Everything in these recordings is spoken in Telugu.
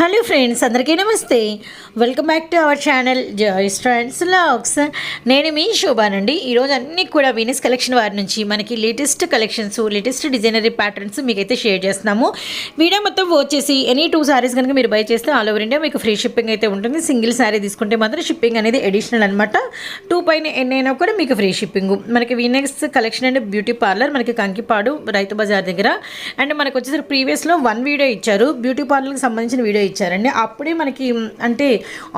హలో ఫ్రెండ్స్ అందరికీ నమస్తే. Welcome back to our channel joys friends logs నేను మీ శోభానండి ఈరోజు అన్ని కూడా వీనస్ కలెక్షన్ వారి నుంచి మనకి లేటెస్ట్ కలెక్షన్స్ లేటెస్ట్ డిజైనరీ ప్యాటర్న్స్ మీకైతే షేర్ చేస్తున్నాము. వీడియో మొత్తం వచ్చేసి ఎనీ టూ సారీస్ కనుక మీరు బై చేస్తే ఆల్ ఓవర్ ఇండియా మీకు ఫ్రీ షిప్పింగ్ అయితే ఉంటుంది. సింగిల్ సారీ తీసుకుంటే మాత్రం షిప్పింగ్ అనేది అడిషనల్ అనమాట టూ పైన ఎన్నైనా కూడా మీకు ఫ్రీ షిప్పింగ్ మనకి V-necks collection and beauty parlour మనకి కంకిపాడు రైతు బజార్ దగ్గర. అండ్ మనకు వచ్చేసరికి ప్రీవియస్లో వన్ వీడియో ఇచ్చారు. బ్యూటీ పార్లర్కి సంబంధించిన వీడియో ఇచ్చారండి. అప్పుడే మనకి అంటే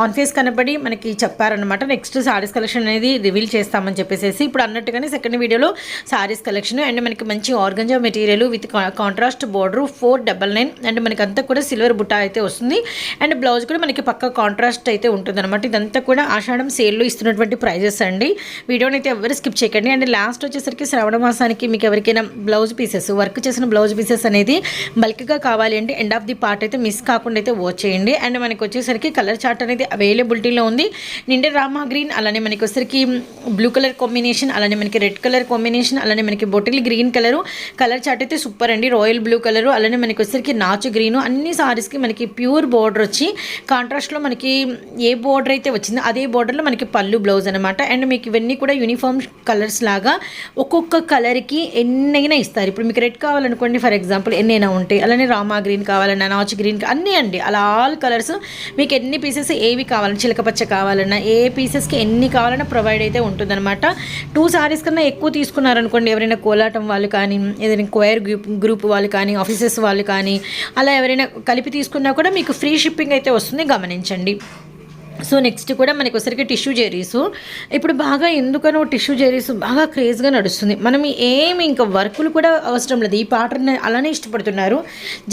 ఆన్ ఫేస్ కనబడి మనకి చెప్పారనమాట నెక్స్ట్ శారీస్ కలెక్షన్ అనేది రివీల్ చేస్తామని చెప్పేసి ఇప్పుడు అన్నట్టుగానే సెకండ్ వీడియోలో శారీస్ కలెక్షన్ అండ్ మనకి మంచి organza material with contrast border four double nine and మనకి అంతా కూడా సిల్వర్ బుట్ట అయితే వస్తుంది. అండ్ బ్లౌజ్ కూడా మనకి పక్క కాంట్రాస్ట్ అయితే ఉంటుందన్నమాట. ఇదంతా కూడా ఆషాఢం సేల్లో ఇస్తున్నటువంటి ప్రైజెస్ అండి. వీడియోని అయితే ఎవరు స్కిప్ చేయకండి. అండ్ లాస్ట్ వచ్చేసరికి శ్రావణ మాసానికి మీకు ఎవరికైనా బ్లౌజ్ పీసెస్ వర్క్ చేసిన బ్లౌజ్ పీసెస్ అనేది బల్క్గా కావాలి అంటే ఎండ్ ఆఫ్ ది పార్ట్ అయితే మిస్ కాకుండా అయితే చేయండి. అండ్ మనకి వచ్చేసరికి కలర్ చార్ట్ అనేది అవైలబిలిటీలో ఉంది. నిండే రామా గ్రీన్ అలానే మనకి వచ్చేసరికి బ్లూ కలర్ కాంబినేషన్ అలానే మనకి రెడ్ కలర్ కాంబినేషన్ అలానే మనకి bottle green colour colour chart అయితే సూపర్ అండి. రాయల్ బ్లూ కలరు అలానే మనకి వచ్చేసరికి నాచు గ్రీను అన్ని సారీస్కి మనకి ప్యూర్ బార్డర్ వచ్చి కాంట్రాస్ట్లో మనకి ఏ బార్డర్ అయితే వచ్చిందో అదే బార్డర్లో మనకి పళ్ళు బ్లౌజ్ అనమాట అండ్ మీకు ఇవన్నీ కూడా యూనిఫామ్ కలర్స్ లాగా ఒక్కొక్క కలర్కి ఎన్నైనా ఇస్తారు. ఇప్పుడు మీకు రెడ్ కావాలనుకోండి ఫర్ ఎగ్జాంపుల్ ఎన్నైనా ఉంటాయి. అలానే రామా గ్రీన్ కావాలన్నా నాచు గ్రీన్ అన్నీ అండి. అలా ఆల్ కలర్స్ మీకు ఎన్ని పీసెస్ ఏవి కావాలన్నా చిలకపచ్చ కావాలన్నా ఏ పీసెస్కి ఎన్ని కావాలన్నా ప్రొవైడ్ అయితే ఉంటుందన్నమాట. టూ సారీస్ కన్నా ఎక్కువ తీసుకున్నారనుకోండి ఎవరైనా కోలాటం వాళ్ళు కానీ ఏదైనా క్వైర్ గ్రూప్ గ్రూప్ వాళ్ళు కానీ ఆఫీసెస్ వాళ్ళు కానీ అలా ఎవరైనా కలిపి తీసుకున్నా కూడా మీకు ఫ్రీ షిప్పింగ్ అయితే వస్తుంది గమనించండి. సో నెక్స్ట్ కూడా మనకి ఒకసారికి టిష్యూ జెరీస్ ఇప్పుడు బాగా ఎందుకనో టిష్యూ జెరీస్ బాగా క్రేజ్గా నడుస్తుంది. మనం ఏమి ఇంకా వర్కులు కూడా అవసరం లేదు. ఈ పాటర్ని అలానే ఇష్టపడుతున్నారు.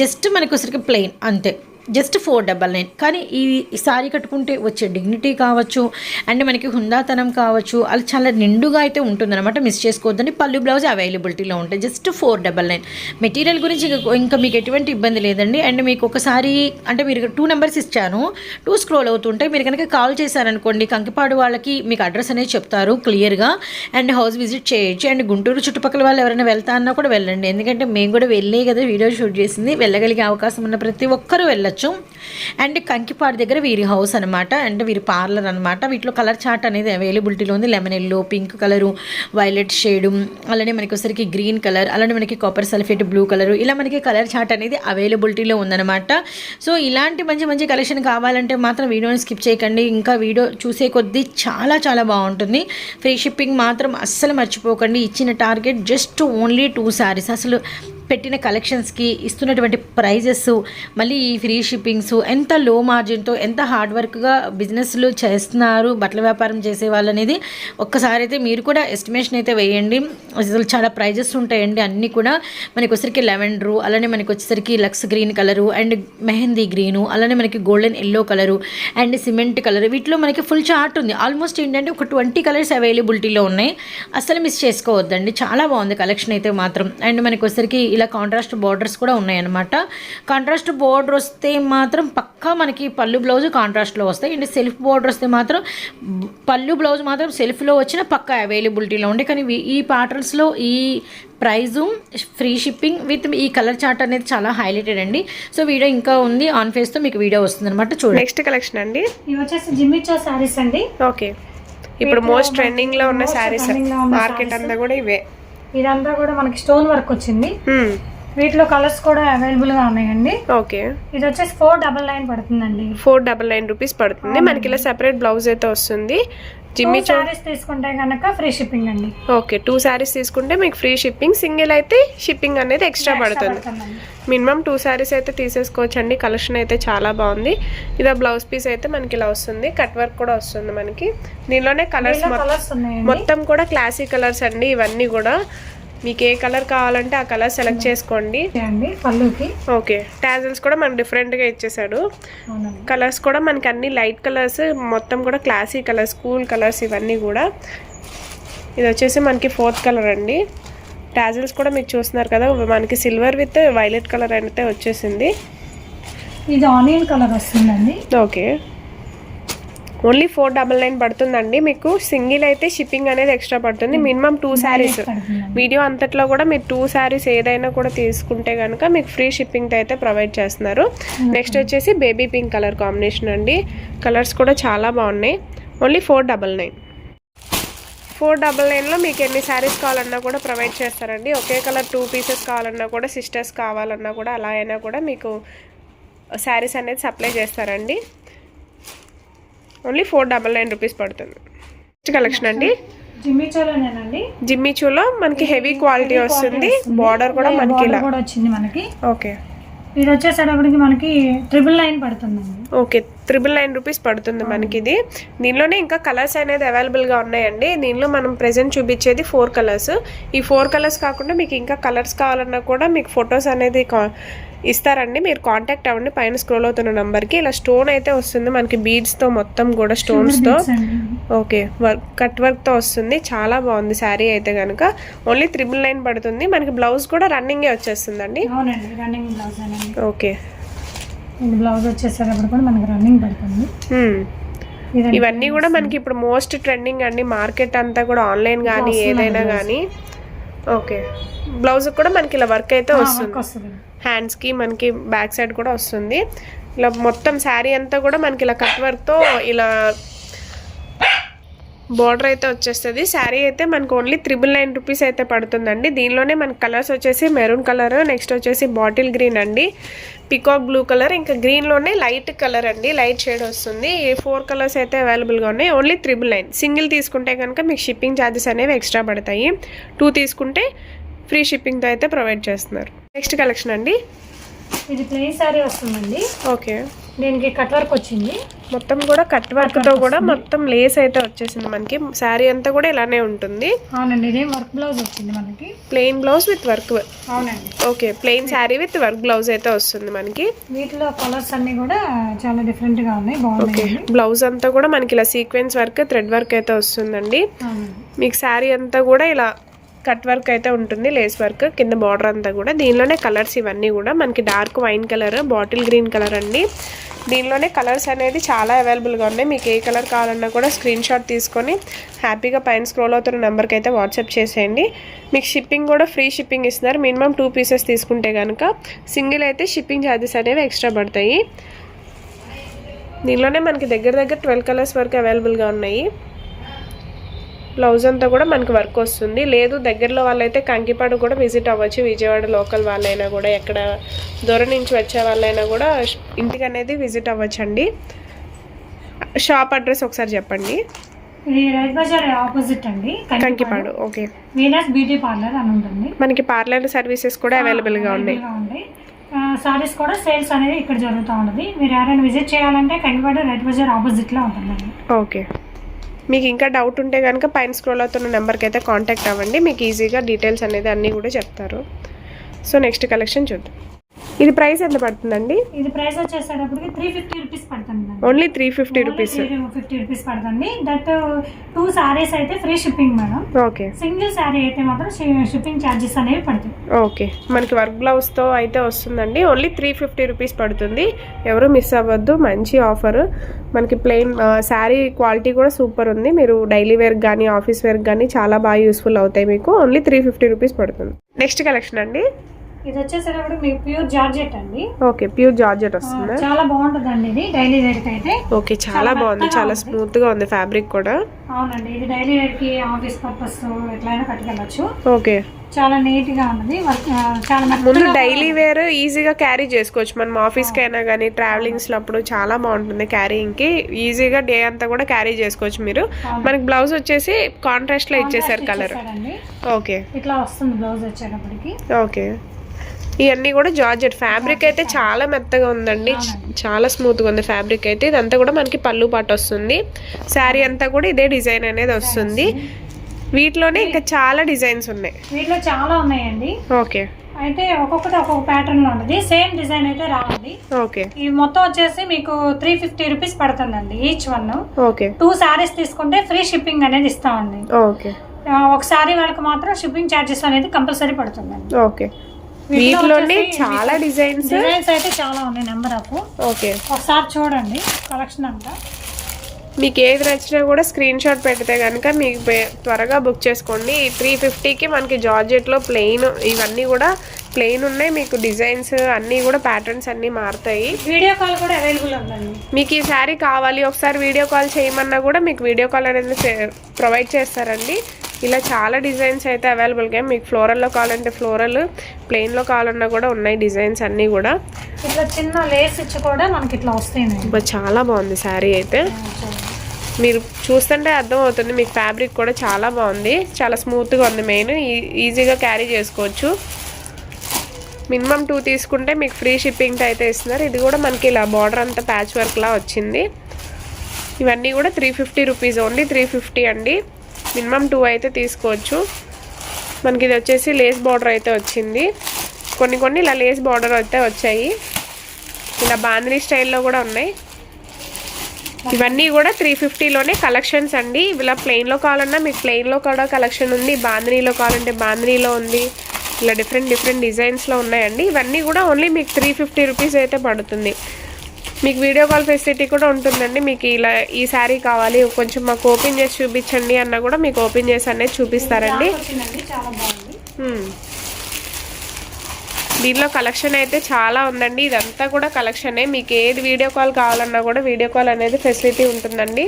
జస్ట్ మనకి ఒకసారికి ప్లెయిన్ అంతే. Just four double nine. కానీ ఈ సారీ కట్టుకుంటే వచ్చే డిగ్నిటీ కావచ్చు అండ్ మనకి హుందాతనం కావచ్చు అది చాలా నిండుగా అయితే ఉంటుందన్నమాట. మిస్ చేసుకోవద్దని పళ్ళు బ్లౌజ్ అవైలబిలిటీలో ఉంటాయి. Just four double nine. Material గురించి ఇంకా- మీకు ఎటువంటి ఇబ్బంది లేదండి. అండ్ మీకు ఒకసారి అంటే మీరు టూ నెంబర్స్ ఇచ్చాను. టూ స్క్రోల్ అవుతుంటే మీరు కనుక కాల్ చేశారనుకోండి కంకిపాడు వాళ్ళకి మీకు అడ్రస్ అనేది చెప్తారు క్లియర్గా. అండ్ హౌస్ విజిట్ చేయొచ్చు. అండ్ గుంటూరు చుట్టుపక్కల వాళ్ళు ఎవరైనా వెళ్తా అన్నా కూడా వెళ్ళండి. ఎందుకంటే మేము కూడా వెళ్ళే కదా వీడియో షూట్ చేసింది. వెళ్ళగలిగే అవకాశం ఉన్న ప్రతి ఒక్కరూ వెళ్ళచ్చు. అండ్ కంకిపాడు దగ్గర వీరి హౌస్ అనమాట అండ్ వీరి పార్లర్ అనమాట వీటిలో కలర్ చార్ట్ అనేది అవైలబిలిటీలో ఉంది. Lemon yellow pink colour violet shade అలానే మనకి ఒకసారికి గ్రీన్ కలర్ అలానే మనకి కాపర్ సల్ఫేట్ బ్లూ కలరు ఇలా మనకి కలర్ చార్ట్ అనేది అవైలబిలిటీలో ఉందన్నమాట. సో ఇలాంటి మంచి మంచి కలెక్షన్ కావాలంటే మాత్రం వీడియోని స్కిప్ చేయకండి. ఇంకా వీడియో చూసే కొద్దీ చాలా చాలా బాగుంటుంది. ఫ్రీ షిప్పింగ్ మాత్రం అస్సలు మర్చిపోకండి. ఇచ్చిన target just only two saris. అసలు పెట్టిన కలెక్షన్స్కి ఇస్తున్నటువంటి ప్రైజెస్ మళ్ళీ ఈ ఫ్రీ షిప్పింగ్స్ ఎంత లో మార్జిన్తో ఎంత హార్డ్ వర్క్గా బిజినెస్లు చేస్తున్నారు బట్టల వ్యాపారం చేసే వాళ్ళు అనేది ఒక్కసారి అయితే మీరు కూడా ఎస్టిమేషన్ అయితే వేయండి. అసలు చాలా ప్రైజెస్ ఉంటాయండి అన్నీ కూడా మనకి వచ్చేసరికి లెవెండరు అలానే మనకి వచ్చేసరికి lux green colour and mehndi green అలానే మనకి golden yellow colour and cement colour వీటిలో మనకి ఫుల్ చార్ట్ ఉంది. ఆల్మోస్ట్ ఏంటంటే ఒక ట్వంటీ కలర్స్ అవైలబిలిటీలో ఉన్నాయి. అసలు మిస్ చేసుకోవద్దండి. చాలా బాగుంది కలెక్షన్ అయితే మాత్రం. అండ్ మనకి వచ్చేసరికి ఇలా కాంట్రాస్ట్ బార్డర్స్ కూడా ఉన్నాయన్నమాట. కాంట్రాస్ట్ బార్డర్ వస్తే మాత్రం పక్కా మనకి పళ్ళు బ్లౌజ్ కాంట్రాస్ట్లో వస్తాయి. అండ్ సెల్ఫ్ బార్డర్ వస్తే మాత్రం పళ్ళు బ్లౌజ్ మాత్రం సెల్ఫ్లో వచ్చిన పక్కా అవైలబిలిటీలో ఉండే. కానీ ఈ ప్యాటర్న్స్లో ఈ ప్రైజు ఫ్రీ షిప్పింగ్ విత్ ఈ కలర్ చార్ట్ అనేది చాలా హైలైటెడ్ అండి. సో వీడియో ఇంకా ఉంది. ఆన్ ఫేస్తో మీకు వీడియో వస్తుంది అనమాట చూడండి. నెక్స్ట్ కలెక్షన్ అండి. ఇవి వచ్చేసి జిమ్మిచో శారీస్ అండి. ఓకే ఇప్పుడు మోస్ట్ ట్రెండింగ్లో ఉన్న శారీస్ మార్కెట్. అంతా కూడా ఇవే. ఇదంతా కూడా మనకి స్టోన్ వర్క్ వచ్చింది. వీటిలో కలర్స్ కూడా అవైలబుల్గా ఉన్నాయండి. ఓకే. ఇది వచ్చేసి ఫోర్ డబల్ నైన్ పడుతుందండి. ఫోర్ డబల్ నైన్ రూపీస్ పడుతుంది. మనకి ఇలా సెపరేట్ బ్లౌజ్ అయితే వస్తుంది. జిమ్మి చో శారీస్ తీసుకుంటే కనుక ఫ్రీ షిప్పింగ్ అండి. ఓకే. టూ శారీస్ తీసుకుంటే మీకు ఫ్రీ షిప్పింగ్. సింగిల్ అయితే షిప్పింగ్ అనేది ఎక్స్ట్రా పడుతుంది. మినిమం టూ శారీస్ అయితే తీసేసుకోవచ్చు అండి కలెక్షన్ అయితే చాలా బాగుంది. ఇది బ్లౌజ్ పీస్ అయితే మనకి ఇలా వస్తుంది. కట్ వర్క్ కూడా వస్తుంది మనకి. దీనిలోనే కలర్స్ మొత్తం కూడా క్లాసిక్ కలర్స్ అండి. ఇవన్నీ కూడా మీకు ఏ కలర్ కావాలంటే ఆ కలర్ సెలెక్ట్ చేసుకోండి. అండి పళ్ళుకి. ఓకే టాజల్స్ కూడా మనకు డిఫరెంట్గా ఇచ్చేసాడు. కలర్స్ కూడా మనకి అన్ని లైట్ కలర్స్ మొత్తం కూడా క్లాసీ కలర్స్ కూల్ కలర్స్ ఇవన్నీ కూడా. ఇది వచ్చేసి మనకి ఫోర్త్ కలర్ అండి. టాజల్స్ కూడా మీరు చూస్తున్నారు కదా మనకి సిల్వర్ విత్ వైలెట్ కలర్ అయితే వచ్చేసింది. ఇది ఆనియన్ కలర్ వస్తుందండి. Okay only four double nine పడుతుందండి. మీకు సింగిల్ అయితే షిప్పింగ్ అనేది ఎక్స్ట్రా పడుతుంది. Minimum two saris. వీడియో అంతట్లో కూడా మీరు టూ శారీస్ ఏదైనా కూడా తీసుకుంటే కనుక మీకు ఫ్రీ షిప్పింగ్తో అయితే ప్రొవైడ్ చేస్తున్నారు. నెక్స్ట్ వచ్చేసి బేబీ పింక్ కలర్ కాంబినేషన్ అండి. కలర్స్ కూడా చాలా బాగున్నాయి. Only four double nine. Four double నైన్లో మీకు ఎన్ని శారీస్ కావాలన్నా కూడా ప్రొవైడ్ చేస్తారండి. ఒకే కలర్ టూ పీసెస్ కావాలన్నా కూడా సిస్టర్స్ కావాలన్నా కూడా అలా అయినా కూడా మీకు శారీస్ అనేది సప్లై చేస్తారండి. Only four double nine rupees పడుతుంది. నెక్స్ట్ కలెక్షన్ అండి. జిమ్మిచోలోనేనండి జిమ్మిచూలో మనకి హెవీ క్వాలిటీ వస్తుంది. బార్డర్ కూడా మనకి ఇలా. కూడా వచ్చింది మనకి. ఓకే ఇది వచ్చేసేటప్పటికి మనకి ట్రిపుల్ నైన్ పడుతుందండి. ఓకే త్రిబుల్ నైన్ రూపీస్ పడుతుంది మనకి ఇది దీనిలోనే ఇంకా కలర్స్ అనేది అవైలబుల్గా ఉన్నాయండి. దీనిలో మనం ప్రెజెంట్ చూపించేది ఫోర్ కలర్స్. ఈ ఫోర్ కలర్స్ కాకుండా మీకు ఇంకా కలర్స్ కావాలన్నా కూడా మీకు ఫొటోస్ అనేది కా- ఇస్తారండి. మీరు కాంటాక్ట్ అవ్వండి. పైన స్క్రోల్ అవుతున్న నెంబర్కి. ఇలా స్టోన్ అయితే వస్తుంది. మనకి బీడ్స్తో మొత్తం కూడా స్టోన్స్తో ఓకే. వర్క్ కట్ వర్క్తో వస్తుంది. చాలా బాగుంది శారీ అయితే కనుక ఓన్లీ త్రిబుల్ నైన్ పడుతుంది. మనకి బ్లౌజ్ కూడా రన్నింగే వచ్చేస్తుందండి. ఓకే. ఇది బ్లౌజ్ వచ్చేసేటప్పుడు కూడా మనకి రన్నింగ్ పడుతుంది. ఇవన్నీ కూడా మనకి ఇప్పుడు మోస్ట్ ట్రెండింగ్ అండి. మార్కెట్ అంతా కూడా ఆన్లైన్ కానీ ఏదైనా కానీ ఓకే బ్లౌజ్ కూడా మనకి ఇలా వర్క్ అయితే వస్తుంది. హ్యాండ్స్కి మనకి బ్యాక్ సైడ్ కూడా వస్తుంది. ఇలా మొత్తం శారీ అంతా కూడా మనకి ఇలా కట్ వర్క్తో ఇలా బార్డర్ అయితే వచ్చేస్తుంది. శారీ అయితే మనకు ఓన్లీ త్రిబుల్ నైన్ రూపీస్ అయితే పడుతుందండి. దీనిలోనే మనకి కలర్స్ వచ్చేసి మెరూన్ కలర్ నెక్స్ట్ వచ్చేసి బాటిల్ గ్రీన్ అండి. పికాక్ బ్లూ కలర్ ఇంకా గ్రీన్లోనే లైట్ కలర్ అండి లైట్ షేడ్ వస్తుంది. ఈ ఫోర్ కలర్స్ అయితే అవైలబుల్గా ఉన్నాయి. Only triple nine. సింగిల్ తీసుకుంటే కనుక మీకు షిప్పింగ్ ఛార్జెస్ అనేవి ఎక్స్ట్రా పడతాయి. టూ తీసుకుంటే ఫ్రీ షిప్పింగ్తో అయితే ప్రొవైడ్ చేస్తున్నారు. నెక్స్ట్ కలెక్షన్ అండి. ఇది ప్లెయిన్ సారీ వస్తుందండి. ఓకే. దీనికి కట్ వర్క్ వచ్చింది. మొత్తం కూడా కట్ వర్క్తో కూడా మొత్తం లేస్ అయితే వచ్చేసింది మనకి. శారీ అంతా కూడా ఇలానే ఉంటుంది. అవునండి ఇదే వర్క్ బ్లౌజ్ వచ్చింది మనకి. Plain blouse with work. అవునండి. Okay plain sari with work blouse అయితే వస్తుంది మనకి. వీటిలో కలర్స్ అన్ని కూడా చాలా డిఫరెంట్గా ఉన్నాయి. ఓకే బాగున్నాయి బ్లౌజ్ అంతా కూడా మనకి ఇలా సీక్వెన్స్ వర్క్ థ్రెడ్ వర్క్ అయితే వస్తుందండి. మీకు శారీ అంతా కూడా ఇలా కట్ వర్క్ అయితే ఉంటుంది లేస్ వర్క్ కింద బార్డర్ అంతా కూడా. దీనిలోనే కలర్స్ ఇవన్నీ కూడా. మనకి dark wine colour bottle green colour అండి. దీనిలోనే కలర్స్ అనేది చాలా అవైలబుల్గా ఉన్నాయి. మీకు ఏ కలర్ కావాలన్నా కూడా స్క్రీన్ షాట్ తీసుకొని హ్యాపీగా పైన స్క్రోల్ అవుతున్న నెంబర్కి అయితే వాట్సాప్ చేసేయండి. మీకు షిప్పింగ్ కూడా ఫ్రీ షిప్పింగ్ ఇస్తున్నారు. మినిమం టూ పీసెస్ తీసుకుంటే కనుక సింగిల్ అయితే షిప్పింగ్ ఛార్జెస్ అనేవి ఎక్స్ట్రా పడతాయి. దీనిలోనే మనకి దగ్గర దగ్గర ట్వెల్వ్ కలర్స్ వరకు అవైలబుల్గా ఉన్నాయి. బ్లౌజ్ అంతా కూడా మనకి వర్క్ వస్తుంది. లేదు దగ్గరలో వాళ్ళైతే కంకిపాడు కూడా విజిట్ అవ్వచ్చు. విజయవాడ లోకల్ వాళ్ళైనా కూడా ఎక్కడ దూరం నుంచి వచ్చే వాళ్ళైనా కూడా ఇంటికి అనేది విజిట్ అవ్వచ్చు అండి షాప్ అడ్రస్ ఒకసారి చెప్పండి. బజార్ ఆపోజిట్ అండి Kankipadu. Okay. Venus beauty parlour అని ఉంటుంది. మనకి పార్లర్ సర్వీసెస్ కూడా అవైలబుల్గా ఉన్నాయి. available గా ఉంది సారీస్ కూడా సేల్స్ అనేది ఇక్కడ జరుగుతూ ఉంటుంది మీరు ఎవరైనా విజిట్ చేయాలంటే కంకిపాడు రైతు బజార్ ఆపోజిట్లో ఉంటుందండి. ఓకే. మీకు ఇంకా డౌట్ ఉంటే కనుక పైన స్క్రోల్ అవుతున్న నెంబర్కి అయితే కాంటాక్ట్ అవ్వండి. మీకు ఈజీగా డీటెయిల్స్ అనేది అన్నీ కూడా చెప్తారు. సో నెక్స్ట్ కలెక్షన్ చూద్దాం. ఇది ప్రైస్ ఎంత పడుతుందండి? ఇది ప్రైస్ వచ్చేసేటప్పటికి త్రీ ఫిఫ్టీ రూపీస్ పడుతుంది only three fifty rupees fifty rupees పడుతుంది. దట్ టూ సారీస్ అయితే free shipping madam. Okay single sari అయితే మాత్రం షిప్పింగ్ ఛార్జెస్ అనేవి పడతాయి. ఓకే మనకి వర్క్ బ్లౌజ్తో అయితే వస్తుందండి. ఓన్లీ త్రీ ఫిఫ్టీ రూపీస్ పడుతుంది. ఎవరు మిస్ అవ్వద్దు. మంచి ఆఫర్ మనకి ప్లెయిన్ శారీ క్వాలిటీ కూడా సూపర్ ఉంది. మీరు డైలీ వేర్కి కానీ ఆఫీస్ వేర్కి కానీ చాలా బాగా యూస్ఫుల్ అవుతాయి మీకు. ఓన్లీ త్రీ ఫిఫ్టీ రూపీస్ పడుతుంది. నెక్స్ట్ కలెక్షన్ అండి. ఇది వచ్చేసేటప్పుడు మీకు ప్యూర్ జార్జెట్ అండి. ఓకే ప్యూర్ జార్జెట్ వస్తుందా. చాలా బాగుంటుందండి ఇది డైలీ వేర్కి అయితే. ఓకే చాలా బాగుంది చాలా స్మూత్గా ఉంది ఫ్యాబ్రిక్ కూడా. అవునండి ఇది డైలీ వేర్కి ఆఫీస్ పర్పస్ ఎట్లయినా కట్టుకెళ్ళచ్చు. ఓకే. చాలా నీట్గా ఆ, చాలా ముందు డైలీ వేర్ ఈజీగా క్యారీ చేసుకోవచ్చు. మనం ఆఫీస్కి అయినా కానీ ట్రావెలింగ్స్ అప్పుడు చాలా బాగుంటుంది క్యారీయింగ్కి ఈజీగా డే అంతా కూడా క్యారీ చేసుకోవచ్చు మీరు. మనకి బ్లౌజ్ వచ్చేసి కాంట్రాస్ట్లో ఇచ్చేసారు కలర్. ఓకే. ఇట్లా వస్తుంది బ్లౌజ్ వచ్చేటప్పటికి. ఓకే. ఇవన్నీ కూడా జార్జెట్. ఫ్యాబ్రిక్ అయితే చాలా మెత్తగా ఉందండి. చాలా స్మూత్గా ఉంది ఫ్యాబ్రిక్ అయితే. ఇదంతా కూడా మనకి పళ్ళు పాటు వస్తుంది. శారీ అంతా కూడా ఇదే డిజైన్ అనేది వస్తుంది. వీటిలోనే ఇంకా చాలా డిజైన్స్ ఉన్నాయి. వీటిలో చాలా ఉన్నాయండి. ఓకే అయితే ఒక్కొక్కటి ఒక్కొక్క ప్యాటర్న్లో ఉంటుంది సేమ్ డిజైన్ అయితే రావండి ఓకే ఇవి మొత్తం వచ్చేసి మీకు త్రీ ఫిఫ్టీ రూపీస్ పడుతుందండి each one okay two saris తీసుకుంటే ఫ్రీ షిప్పింగ్ అనేది ఇస్తామండి. ఓకే ఒక సారీ వాళ్ళకి మాత్రం షిప్పింగ్ ఛార్జెస్ అనేది కంపల్సరీ పడుతుందండి. ఓకే వీటిలోనే చాలా డిజైన్స్. డిజైన్స్. అయితే చాలా ఉన్నాయి నెంబర్ ఓకే. ఒకసారి చూడండి కలెక్షన్ అంతా. మీకు ఏది నచ్చినా కూడా స్క్రీన్ షాట్ పెడితే కనుక మీకు త్వరగా బుక్ చేసుకోండి. త్రీ ఫిఫ్టీకి మనకి జార్జెట్లో ప్లెయిన్ ఇవన్నీ కూడా ప్లెయిన్ ఉన్నాయి. మీకు డిజైన్స్ అన్నీ కూడా ప్యాటర్న్స్ అన్నీ మారుతాయి. వీడియో కాల్ కూడా అవైలబుల్ ఉందండి. మీకు ఈ శారీ కావాలి ఒకసారి వీడియో కాల్ చేయమన్నా కూడా మీకు వీడియో కాల్ అనేది ప్రొవైడ్ చేస్తారండి. ఇలా చాలా డిజైన్స్ అయితే అవైలబుల్గా మీకు ఫ్లోరల్లో కావాలంటే ఫ్లోరల్ ప్లెయిన్లో కావాలన్నా కూడా ఉన్నాయి డిజైన్స్ అన్నీ కూడా. ఇట్లా చిన్న లేస్ ఇచ్చి కూడా మనకి ఇట్లా వస్తాయి చాలా బాగుంది శారీ అయితే. మీరు చూస్తుంటే అర్థం అవుతుంది మీకు ఫ్యాబ్రిక్ కూడా చాలా బాగుంది. చాలా స్మూత్గా ఉంది మెయిన్ ఈజీగా క్యారీ చేసుకోవచ్చు. మినిమం టూ తీసుకుంటే మీకు ఫ్రీ షిప్పింగ్తో అయితే ఇస్తున్నారు. ఇది కూడా మనకి ఇలా బార్డర్ అంతా ప్యాచ్ వర్క్లా వచ్చింది. ఇవన్నీ కూడా three fifty rupees only three fifty అండి. మినిమం టూ అయితే తీసుకోవచ్చు. మనకి ఇది వచ్చేసి లేస్ బార్డర్ అయితే వచ్చింది. కొన్ని కొన్ని ఇలా లేస్ బార్డర్ అయితే వచ్చాయి. ఇలా బాందిని స్టైల్లో కూడా ఉన్నాయి. ఇవన్నీ కూడా త్రీ ఫిఫ్టీలోనే కలెక్షన్స్ అండి. ఇలా ప్లెయిన్లో కావాలన్నా మీకు ప్లెయిన్లో కూడా కలెక్షన్ ఉంది. బాందినీలో కావాలంటే బాందినీలో ఉంది. ఇలా డిఫరెంట్ డిఫరెంట్ డిజైన్స్లో ఉన్నాయండి. ఇవన్నీ కూడా ఓన్లీ మీకు త్రీ ఫిఫ్టీ రూపీస్ అయితే పడుతుంది. మీకు వీడియో కాల్ ఫెసిలిటీ కూడా ఉంటుందండి. మీకు ఇలా ఈ శారీ కావాలి కొంచెం మాకు ఓపెన్ చేసి చూపించండి అన్న కూడా మీకు ఓపెన్ చేసి అనేది చూపిస్తారండి. దీనిలో కలెక్షన్ అయితే చాలా ఉందండి. ఇదంతా కూడా కలెక్షనే మీకు ఏది వీడియో కాల్ కావాలన్నా కూడా వీడియో కాల్ అనేది ఫెసిలిటీ ఉంటుందండి.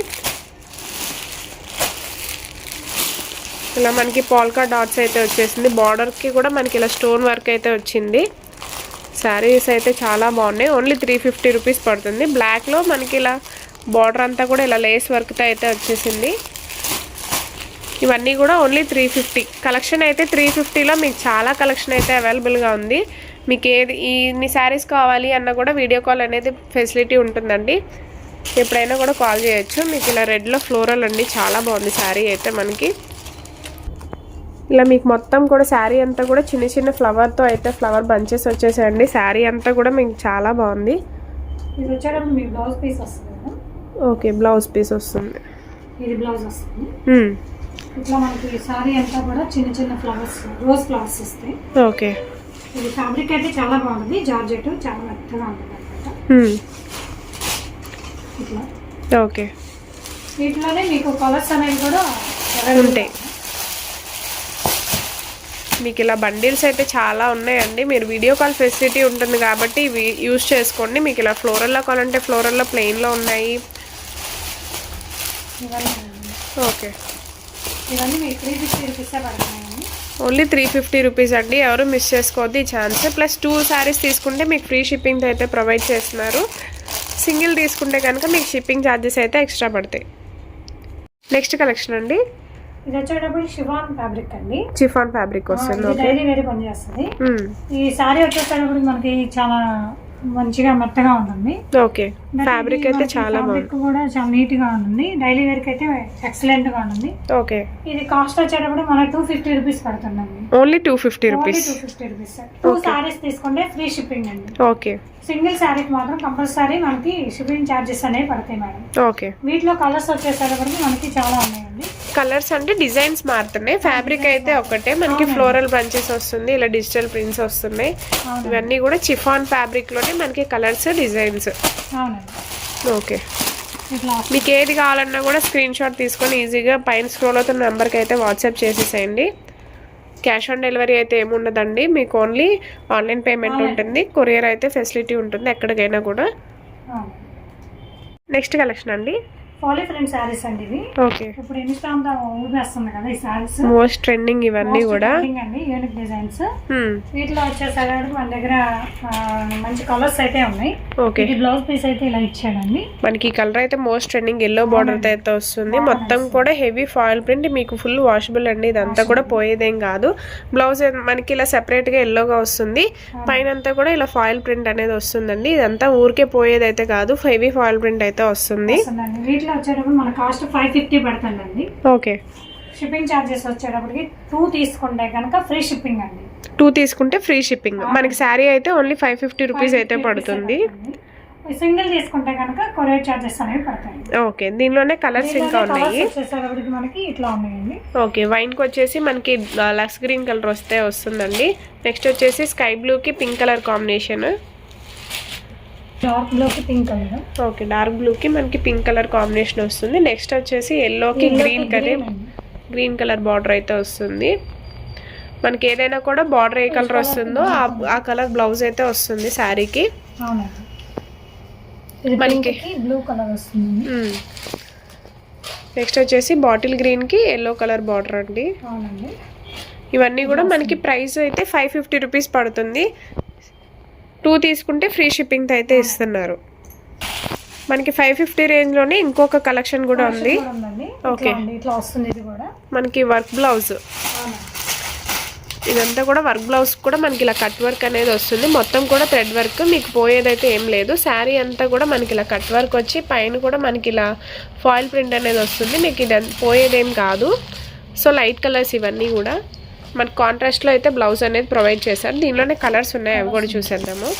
ఇలా మనకి పాల్కా డాట్స్ అయితే వచ్చేసింది. బార్డర్కి కూడా మనకి ఇలా స్టోన్ వర్క్ అయితే వచ్చింది. శారీస్ అయితే చాలా బాగున్నాయి. ఓన్లీ త్రీ ఫిఫ్టీ రూపీస్ పడుతుంది. బ్లాక్లో మనకి ఇలా బార్డర్ అంతా కూడా ఇలా లేస్ వర్క్తో అయితే వచ్చేసింది. ఇవన్నీ కూడా ఓన్లీ త్రీ ఫిఫ్టీ కలెక్షన్ అయితే త్రీ ఫిఫ్టీలో మీకు చాలా కలెక్షన్ అయితే అవైలబుల్గా ఉంది. మీకు ఏది ఇన్ని శారీస్ కావాలి అన్న కూడా వీడియో కాల్ అనేది ఫెసిలిటీ ఉంటుందండి. ఎప్పుడైనా కూడా కాల్ చేయొచ్చు. మీకు ఇలా రెడ్లో ఫ్లోరల్ అండి. చాలా బాగుంది శారీ అయితే మనకి. ఇలా మీకు మొత్తం కూడా శారీ అంతా కూడా చిన్న చిన్న ఫ్లవర్తో అయితే ఫ్లవర్ బంచెస్ వచ్చేసాయండి. శారీ అంతా కూడా మీకు చాలా బాగుంది. బ్లౌజ్ పీస్ వస్తుంది ఓకే బ్లౌజ్ పీస్ వస్తుంది. ఇది బ్లౌజ్ వస్తుంది. మ్మ్. ఇట్లా మనకి సారీ అంతా కూడా చిన్న చిన్న ఫ్లవర్స్ రోజ్ ఫ్లవర్స్ వస్తాయి. ఓకే ఇది ఫ్యాబ్రిక్ అయితే చాలా బాగుంది జార్జెట్ చాలా మెత్తగా ఉంటుంది అనమాట. మ్మ్. ఇట్లా. ఓకే వీటిలోనే మీకు కలర్స్ అనేవి కూడా ఉంటాయి. మీకు ఇలా బండిల్స్ అయితే చాలా ఉన్నాయండి. మీరు వీడియో కాల్ ఫెసిలిటీ ఉంటుంది కాబట్టి ఇవి యూస్ చేసుకోండి. మీకు ఇలా ఫ్లోరల్లో కావాలంటే ఫ్లోరల్లో ప్లెయిన్లో ఉన్నాయి. Okay. Only three fifty rupees అండి. ఎవరు మిస్ చేసుకోవద్దు. ఈ ఛాన్స్. ప్లస్ టూ శారీస్ తీసుకుంటే మీకు ఫ్రీ షిప్పింగ్ అయితే ప్రొవైడ్ చేస్తున్నారు. సింగిల్ తీసుకుంటే కనుక మీకు షిప్పింగ్ ఛార్జెస్ అయితే ఎక్స్ట్రా పడతాయి. నెక్స్ట్ కలెక్షన్ అండి. ఇది వచ్చేటప్పుడు షివాన్ ఫ్యాబ్రిక్ అండి. చిఫాన్ ఫ్యాబ్రిక్ వస్తుంది డైలీ వేరే పనిచేస్తుంది. ఈ సారీ వచ్చేటప్పుడు మనకి చాలా మంచిగా మెత్తగా ఉంటుంది. ఓకే. ఫ్యాబ్రిక్ అయితే చాలా ఫ్యాబ్రిక్ కూడా చాలా నీట్గా ఉంటుంది. డైలీ వేర్ అయితే ఎక్సలెంట్గా ఉంటుంది. ఓకే. ఇది కాస్ట్ వచ్చేటప్పుడు మనకి టూ ఫిఫ్టీ రూపీస్ పడుతుందండి. Only two fifty rupees two fifty rupees two saris తీసుకుంటే ఫ్రీ షిప్పింగ్ అండి. ఓకే సింగిల్ శారీకి మాత్రం కంపల్సరీ మనకి షిప్పింగ్ ఛార్జెస్ అనేవి పడతాయి మేడం. ఓకే. వీటిలో కలర్స్ వచ్చేసరికి మనకి చాలా ఉన్నాయండి. కలర్స్ అంటే డిజైన్స్ మారుతున్నాయి. ఫ్యాబ్రిక్ అయితే ఒకటే. మనకి ఫ్లోరల్ బంచెస్ వస్తుంది ఇలా డిజిటల్ ప్రింట్స్ వస్తున్నాయి. ఇవన్నీ కూడా చిఫాన్ ఫ్యాబ్రిక్లోనే మనకి కలర్స్ డిజైన్స్. అవునండి. ఓకే. మీకు ఏది కావాలన్నా కూడా స్క్రీన్ షాట్ తీసుకొని ఈజీగా పైన స్క్రోల్ అవుతున్న నెంబర్కి అయితే వాట్సాప్ చేసేసేయండి. క్యాష్ ఆన్ డెలివరీ అయితే ఏముండదండి. మీకు ఓన్లీ ఆన్లైన్ పేమెంట్ ఉంటుంది. కొరియర్ అయితే ఫెసిలిటీ ఉంటుంది. ఎక్కడికైనా కూడా. నెక్స్ట్ కలెక్షన్ అండి. శారీస్ అండి ఇవి. ఓకే. ఇప్పుడు ఊపేస్తుంది కదా ఈ మోస్ట్ ట్రెండింగ్ ఇవన్నీ కూడా. అండి యూనిక్ డిజైన్స్. వీటిలో వచ్చేసరికి మన దగ్గర మంచి కలర్స్ అయితే ఉన్నాయి. ఓకే. ఇది బ్లౌజ్ పీస్ అయితే ఇలా ఇచ్చాడండి. మనకి ఈ కలర్ అయితే మోస్ట్ ట్రెండింగ్ ఎల్లో బార్డర్ అయితే వస్తుంది. మొత్తం కూడా హెవీ ఫాయిల్ ప్రింట్ మీకు ఫుల్ వాషబుల్ అండి. ఇదంతా కూడా పోయేదేం కాదు. బ్లౌజ్ మనకి ఇలా సెపరేట్గా ఎల్లోగా వస్తుంది. పైన అంతా కూడా ఇలా ఫాయిల్ ప్రింట్ అనేది వస్తుందండి. ఇదంతా ఊరికే పోయేది అయితే కాదు హెవీ ఫాయిల్ ప్రింట్ అయితే వస్తుంది. వస్తుందండి. వీటిలో వచ్చేటప్పుడు మన కాస్ట్ ఫైవ్ ఫిఫ్టీ పడుతుందండి. ఓకే. షిప్పింగ్ ఛార్జెస్ వచ్చేటప్పటికి టూ తీసుకుంటే కనుక ఫ్రీ షిప్పింగ్ అండి. టూ తీసుకుంటే ఫ్రీ షిప్పింగ్ మనకి శారీ అయితే ఓన్లీ ఫైవ్ ఫిఫ్టీ రూపీస్ అయితే పడుతుంది. సింగిల్ తీసుకుంటే కనుక కొరియర్ ఛార్జెస్ అనేవి పడతాయి ఓకే. దీనిలోనే కలర్స్ ఇంకా ఉన్నాయి. మనకి ఇట్లా ఉన్నాయండి. ఓకే. వైన్కి వచ్చేసి మనకి లక్స్ గ్రీన్ కలర్ వస్తే వస్తుందండి. నెక్స్ట్ వచ్చేసి స్కై బ్లూకి పింక్ కలర్ కాంబినేషన్ డార్క్ బ్లూకి పింక్ కలర్? ఓకే డార్క్ బ్లూకి మనకి పింక్ కలర్ కాంబినేషన్ వస్తుంది. నెక్స్ట్ వచ్చేసి ఎల్లోకి green colour green colour border అయితే వస్తుంది. మనకి ఏదైనా కూడా బార్డర్ ఏ కలర్ వస్తుందో ఆ- కలర్ బ్లౌజ్ అయితే వస్తుంది శారీకి. మనకి- బ్లూ కలర్ వస్తుంది. నెక్స్ట్ వచ్చేసి బాటిల్ గ్రీన్కి ఎల్లో కలర్ బార్డర్ అండి. ఇవన్నీ కూడా మనకి ప్రైస్ అయితే ఫైవ్ ఫిఫ్టీ రూపీస్ పడుతుంది. టూ తీసుకుంటే ఫ్రీ షిప్పింగ్తో అయితే ఇస్తున్నారు. మనకి ఫైవ్ ఫిఫ్టీ రేంజ్లోనే ఇంకొక కలెక్షన్ కూడా ఉంది. ఓకే. ఇట్లా వస్తుంది ఇది కూడా. మనకి వర్క్ బ్లౌజ్. ఇదంతా కూడా వర్క్ బ్లౌజ్ కూడా మనకి ఇలా కట్ వర్క్ అనేది వస్తుంది. మొత్తం కూడా థ్రెడ్ వర్క్ మీకు పోయేదైతే ఏం లేదు. శారీ అంతా కూడా మనకి ఇలా కట్ వర్క్ వచ్చి పైన కూడా మనకి ఇలా ఫాయిల్ ప్రింట్ అనేది వస్తుంది. మీకు ఇది పోయేదేం కాదు. సో లైట్ కలర్స్ ఇవన్నీ కూడా. మనకి కాంట్రాస్ట్లో అయితే బ్లౌజ్ అనేది ప్రొవైడ్ చేశారు. దీనిలోనే కలర్స్ ఉన్నాయి అవి కూడా చూసేద్దాము.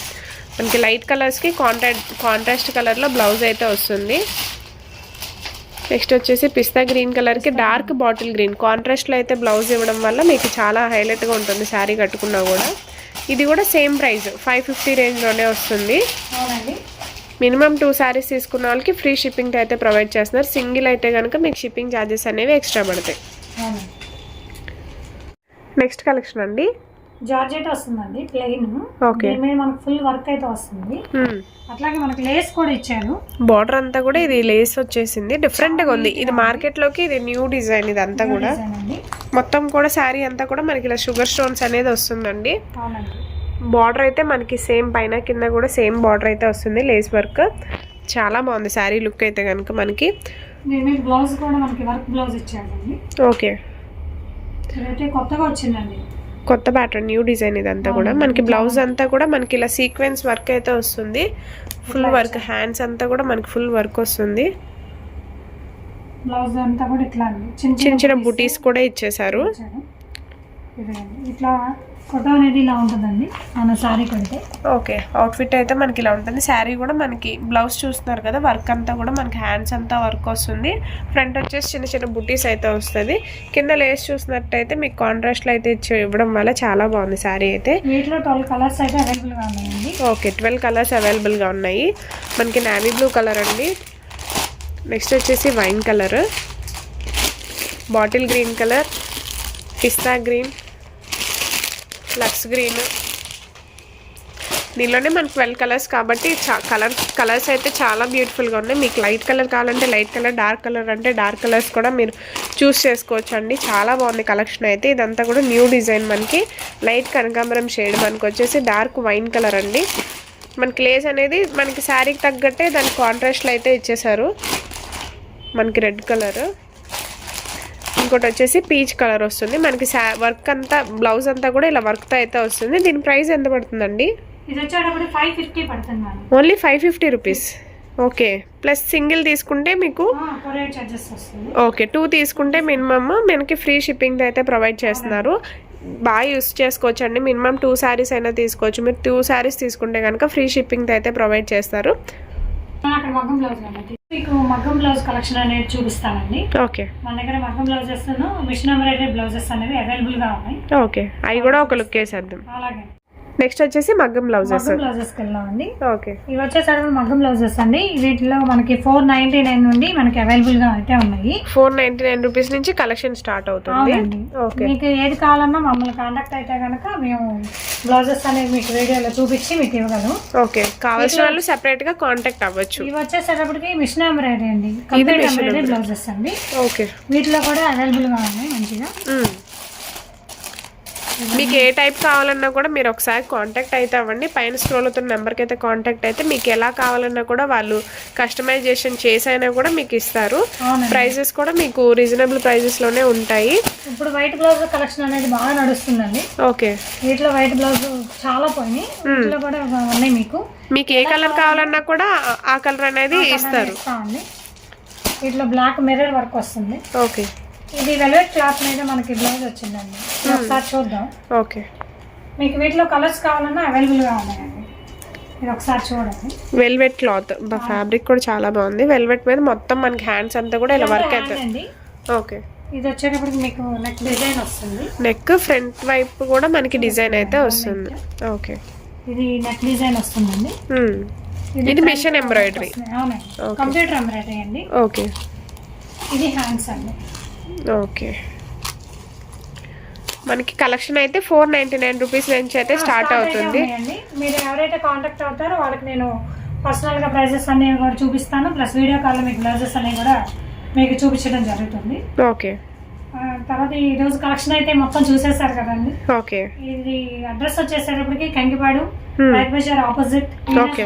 మనకి లైట్ కలర్స్కి కాంట్రాక్ట్ కాంట్రాస్ట్ కలర్లో బ్లౌజ్ అయితే వస్తుంది. నెక్స్ట్ వచ్చేసి పిస్తా గ్రీన్ కలర్కి డార్క్ బాటిల్ గ్రీన్ కాంట్రాస్ట్లో అయితే బ్లౌజ్ ఇవ్వడం వల్ల మీకు చాలా హైలైట్గా ఉంటుంది శారీ కట్టుకున్నా కూడా. ఇది కూడా సేమ్ ప్రైస్ ఫైవ్ ఫిఫ్టీ రేంజ్లోనే వస్తుంది. మినిమం టూ శారీస్ తీసుకున్న వాళ్ళకి ఫ్రీ షిప్పింగ్ అయితే ప్రొవైడ్ చేస్తున్నారు. సింగిల్ అయితే కనుక మీకు షిప్పింగ్ ఛార్జెస్ అనేవి ఎక్స్ట్రా పడతాయి. నెక్స్ట్ కలెక్షన్ అండి? జార్జెట్ వస్తుందండి ప్లెయిన్. ఓకే. మీద మనకు ఫుల్ వర్క్ అయితే వస్తుంది. అట్లాగే మనకి లేస్ కూడా ఇచ్చారు. బార్డర్ అంతా కూడా ఇది లేస్ వచ్చేసింది. డిఫరెంట్గా ఉంది. ఇది మార్కెట్లోకి ఇది న్యూ డిజైన్ ఇదంతా కూడా. డిజైన్ అండి. మొత్తం కూడా శారీ అంతా కూడా మనకి ఇలా షుగర్ స్టోన్స్ అనేది వస్తుందండి. బార్డర్ అయితే మనకి సేమ్ పైన కింద కూడా సేమ్ బార్డర్ అయితే వస్తుంది. Lace work. చాలా బాగుంది శారీ లుక్ అయితే కనుక మనకి. బ్లౌజ్ కూడా మనకి వర్క్ బ్లౌజ్ ఇచ్చాడండి. ఓకే. కొత్తగా వచ్చిందండి. కొత్త ప్యాటర్న్ న్యూ డిజైన్ ఇదంతా కూడా. మనకి బ్లౌజ్ అంతా కూడా మనకి ఇలా సీక్వెన్స్ వర్క్ అయితే వస్తుంది. ఫుల్ వర్క్ హ్యాండ్స్ అంతా కూడా మనకి ఫుల్ వర్క్ వస్తుంది. బ్లౌజ్ అంతా కూడా ఇట్లా చిన్న చిన్న బుటీస్ కూడా ఇచ్చేసారు. ఇట్లా ఫోటో అనేది ఇలా ఉంటుందండి. మన సారీ కడితే ఓకే. అవుట్ఫిట్ అయితే మనకి ఇలా ఉంటుంది. శారీ కూడా మనకి బ్లౌజ్ చూస్తున్నారు కదా వర్క్ అంతా కూడా మనకి హ్యాండ్స్ అంతా వర్క్ వస్తుంది. ఫ్రంట్ వచ్చేసి చిన్న చిన్న బుటీస్ అయితే వస్తుంది. కింద లేస్ చూసినట్టయితే మీకు కాంట్రాస్ట్లో అయితే ఇచ్చి ఇవ్వడం వల్ల చాలా బాగుంది శారీ అయితే. వీటిలో ట్వెల్వ్ కలర్స్ అయితే అవైలబుల్గా ఉన్నాయండి. ఓకే. ట్వెల్వ్ కలర్స్ అవైలబుల్గా ఉన్నాయి. మనకి నావీ బ్లూ కలర్ అండి. నెక్స్ట్ వచ్చేసి wine colour bottle green colour pista green lux green. దీనిలోనే మనకు ట్వెల్వ్ కలర్స్ కాబట్టి కలర్ కలర్స్ అయితే చాలా బ్యూటిఫుల్గా ఉన్నాయి. మీకు లైట్ కలర్ కావాలంటే లైట్ కలర్ డార్క్ కలర్ అంటే డార్క్ కలర్స్ కూడా మీరు చూస్ చేసుకోవచ్చు అండి చాలా బాగుంది కలెక్షన్ అయితే. ఇదంతా కూడా న్యూ డిజైన్ మనకి. లైట్ కనకాంబరం షేడ్ మనకు వచ్చేసి డార్క్ వైన్ కలర్ అండి. మనకి లేస్ అనేది మనకి శారీకి తగ్గట్టే దాని కాంట్రాస్ట్లో అయితే ఇచ్చేసారు. మనకి రెడ్ కలర్. ఇంకోటి వచ్చేసి పీచ్ కలర్ వస్తుంది. మనకి వర్క్ అంతా బ్లౌజ్ అంతా కూడా ఇలా వర్క్తో అయితే వస్తుంది. దీని ప్రైస్ ఎంత పడుతుందండి? Only five fifty rupees okay. Plus single తీసుకుంటే మీకు ఓకే. టూ తీసుకుంటే మినిమమ్ మనకి ఫ్రీ షిప్పింగ్ అయితే ప్రొవైడ్ చేస్తున్నారు. బాగా యూస్ చేసుకోవచ్చు అండి మినిమం టూ శారీస్ అయినా తీసుకోవచ్చు. మీరు టూ శారీస్ తీసుకుంటే కనుక ఫ్రీ షిప్పింగ్ అయితే ప్రొవైడ్ చేస్తారు. మీకు మగ్గం బ్లౌజ్ కలెక్షన్ అనేది చూపిస్తానండి. ఓకే. మన దగ్గర మగ్గం బ్లౌజెస్ మిషన్ ఎంబ్రాయిడరీ బ్లౌజెస్ అనేవి అవైలబుల్గా ఉన్నాయి. ఓకే. అవి కూడా ఒక లుక్ వేసేద్దాం. అలాగే. నెక్స్ట్ వచ్చేసి మగ్గం బ్లౌజెస్ బ్లౌజెస్ వెళ్దామండి. ఓకే ఇవి వచ్చేసరికి మగ్గం బ్లౌజెస్ అండి. వీటిలో మనకి ఫోర్ నైన్టీ నైన్ నుండి మనకి అవైలబుల్గా అయితే ఉన్నాయి. ఫోర్ నైన్టీ నైన్ రూపీస్ నుంచి కలెక్షన్ స్టార్ట్ అవుతుంది. ఓకే మీకు ఏది కావాలన్నా మమ్మల్ని కాంటాక్ట్ అయితే కనుక మేము బ్లౌజెస్ అనేవి మీకు వీడియోలో చూపించి మీకు ఇవ్వగలం. ఓకే కావాల్సిన వాళ్ళు సెపరేట్గా కాంటాక్ట్ అవ్వచ్చు. ఇవి వచ్చేసేటప్పటికి మిషన్ ఎంబ్రాయిడరీ అండి. కంప్లీట్ ఎంబ్రాయిడరీ బ్లౌజెస్ అండి. ఓకే వీటిలో కూడా అవైలబుల్గా ఉన్నాయి మంచిగా. మ్మ్. మీకు ఏ టైప్ కావాలన్నా కూడా మీరు ఒకసారి కాంటాక్ట్ అయితే అవ్వండి. పైన స్క్రోల్ అవుతున్న నెంబర్కి అయితే కాంటాక్ట్ అయితే మీకు ఎలా కావాలన్నా కూడా వాళ్ళు కస్టమైజేషన్ చేసైనా కూడా మీకు ఇస్తారు. ప్రైజెస్ కూడా మీకు రీజనబుల్ ప్రైజెస్లోనే ఉంటాయి. ఇప్పుడు వైట్ బ్లౌజ్ కలెక్షన్ అనేది బాగా నడుస్తుందండి. ఓకే. వీటిలో వైట్ బ్లౌజ్ చాలా పోయినాయి. వీటిలో కూడా ఉన్నాయి మీకు. మీకు ఏ కలర్ కావాలన్నా కూడా ఆ- కలర్ అనేది ఇస్తారు. వీటిలో బ్లాక్ మిర్రర్ వర్క్ వస్తుంది. ఓకే. ఇది వెల్వెట్ క్లాత్ మీద మనకి బ్లౌజ్ వచ్చిందండి. ఇది ఒకసారి చూద్దాం. ఓకే మీకు వీటిలో కలర్స్ కావాలన్నా అవైలబుల్గా ఉన్నాయండి. ఇది ఒకసారి చూడండి. వెల్వెట్ క్లాత్ ఫ్యాబ్రిక్ కూడా చాలా బాగుంది. వెల్వెట్ మీద మొత్తం మనకి హ్యాండ్స్ అంతా కూడా ఇలా వర్క్ అవుతుంది ఓకే ఇది వచ్చేటప్పటికి మీకు నెక్ డిజైన్ వస్తుంది. నెక్ ఫ్రంట్ వైపు కూడా మనకి డిజైన్ అయితే వస్తుంది. ఓకే ఇది నెక్ డిజైన్ వస్తుందండి. మ్మ్. ఇది మిషన్ ఎంబ్రాయిడరీ. కంప్యూటర్ ఎంబ్రాయిడరీ అండి. ఓకే ఇది హ్యాండ్స్ అండి. ఓకే. మనకి కలెక్షన్ అయితే ఫోర్ నైంటీ నైన్ రూపీస్ నుంచి అయితే స్టార్ట్ అవుతుంది. మీరు ఎవరైతే కాంటాక్ట్ అవుతారో వాళ్ళకి నేను పర్సనల్గా ప్రైజెస్ అనేవి కూడా చూపిస్తాను. ప్లస్ వీడియో కాల్లో మీకు బ్లౌజెస్ అనేవి కూడా మీకు చూపించడం జరుగుతుంది. ఓకే. తర్వాత ఈ రోజు కలెక్షన్ అయితే మొత్తం చూసేసారు కదండి. ఓకే. ఇది అడ్రస్ వచ్చేసేటప్పటికి Kankipadu. Rythu Bazar opposite Okay.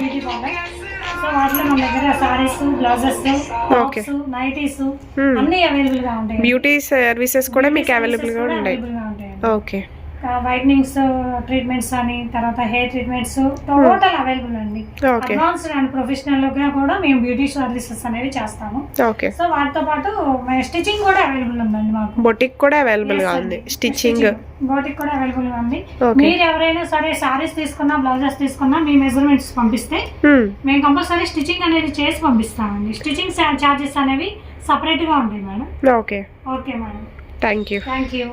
So వాటిలో మన దగ్గర saris blouses Okay. Tops nighties. అన్ని అవైలబుల్గా ఉంటాయి బ్యూటీ సర్వీసెస్ కూడా మీకు అవైలబుల్గా ఉన్నాయి అవైలబుల్గా ఉంటాయి ఓకే వైట్నింగ్స్ ట్రీట్మెంట్స్ అని తర్వాత హెయిర్ ట్రీట్మెంట్స్ టోటల్ అవైలబుల్ అండి. అడ్వాన్స్డ్ అండ్ ప్రొఫెషనల్గా కూడా మేము బ్యూటీ సర్వీసెస్ అనేవి చేస్తాము. ఓకే. సో వాటితో పాటు స్టిచింగ్ కూడా అవైలబుల్ ఉందండి మాకు. బొటిక్ కూడా అవైలబుల్గా ఉంది. స్టిచ్చింగ్ బోటిక్ కూడా అవైలబుల్గా ఉంది. మీరు ఎవరైనా సరే సారీస్ తీసుకున్నా బ్లౌజెస్ తీసుకున్నా మీ మెజర్మెంట్స్ పంపిస్తే మేము కంపల్సరీ స్టిచ్చింగ్ అనేది చేసి పంపిస్తామండి. స్టిచ్చింగ్ ఛార్జెస్ అనేవి సపరేట్గా ఉంటాయి madam okay. Okay madam thank you thank you